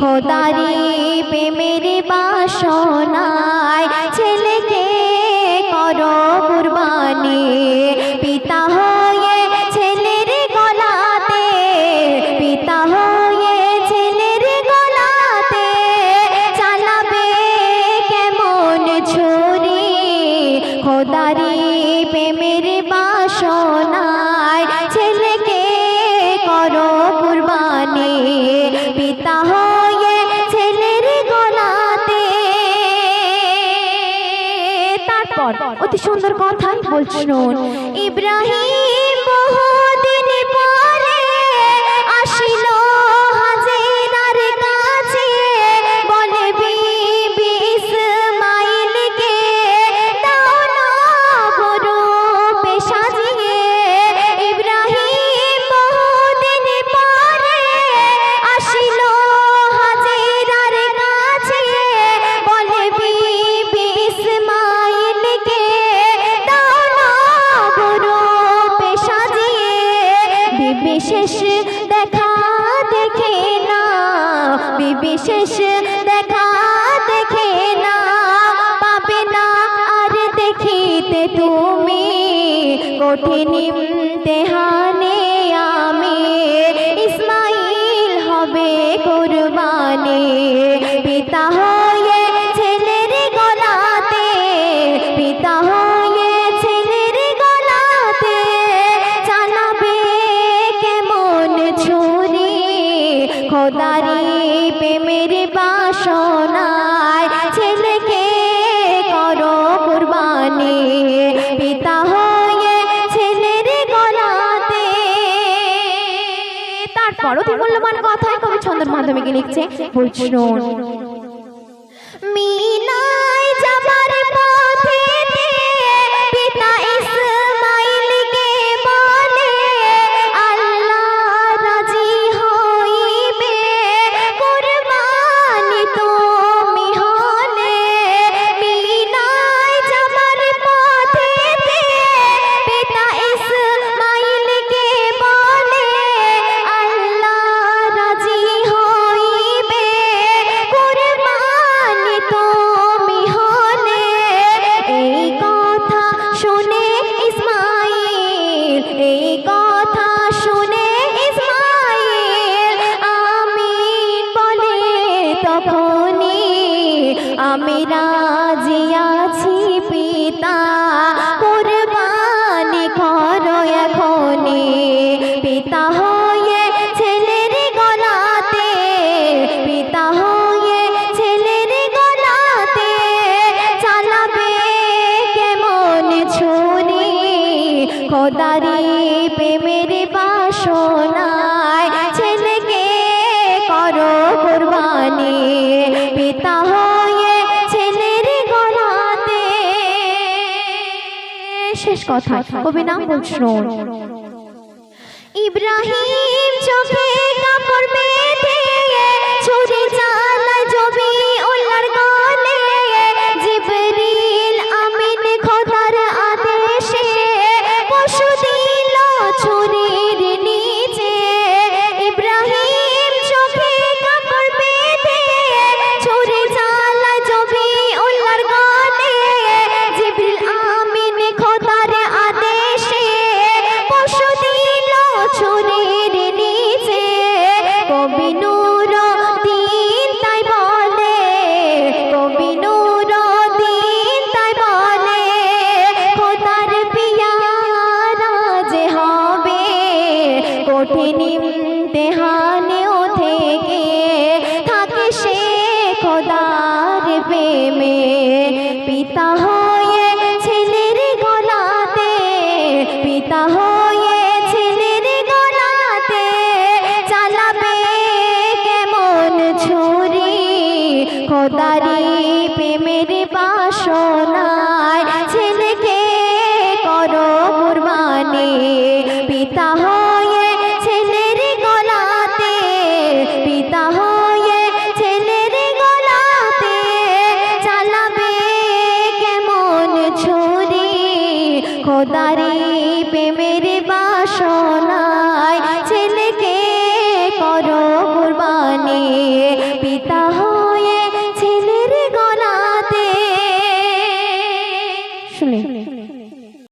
খোদারি প্রেমের বাসনায় ছেলেকে করো কুরবানি। পিতা হয়ে ছেলের গলাতে, পিতা হয়ে ছেলের গলাতে চালাবে কেমন ছুরি? খোদারি সুন্দর কথা বলছিল ইব্রাহিম শেষ দেখা দেখে না বিবি শেষ দেখা দেখে না, পাবে না আর দেখিতে তুমি কঠিন ইমতেহানে। বাসনায় ছেলেকে করো কুরবানি। পিতা হয়ে ছেলের গলাতে। তারপর অতি মূল্যবান কথায় কবি ছন্দের মাধ্যমে লিখছে বলছিল আমি রাজি আছি পিতা। কুরবানি করো এখনই। পিতা হয়ে ছেলের গলাতে। পিতা হয়ে ছেলের গলাতে চালাবে কেমন ছুরি? খোদারি শেষ কথা কবি নাম ইব্রাহিম চোখে কাপড় কঠিন ইমতেহানেও থেকে থাকে সে খোদার প্রেমে। পিতা হয়ে ছেলের গলাতে, পিতা হয়ে ছেলের গলাতে চালাবে কেমন ছুরি? খোদারি প্রেমের বাসনায় ছেলেকে করো কুরবানি। পিতা খোদারি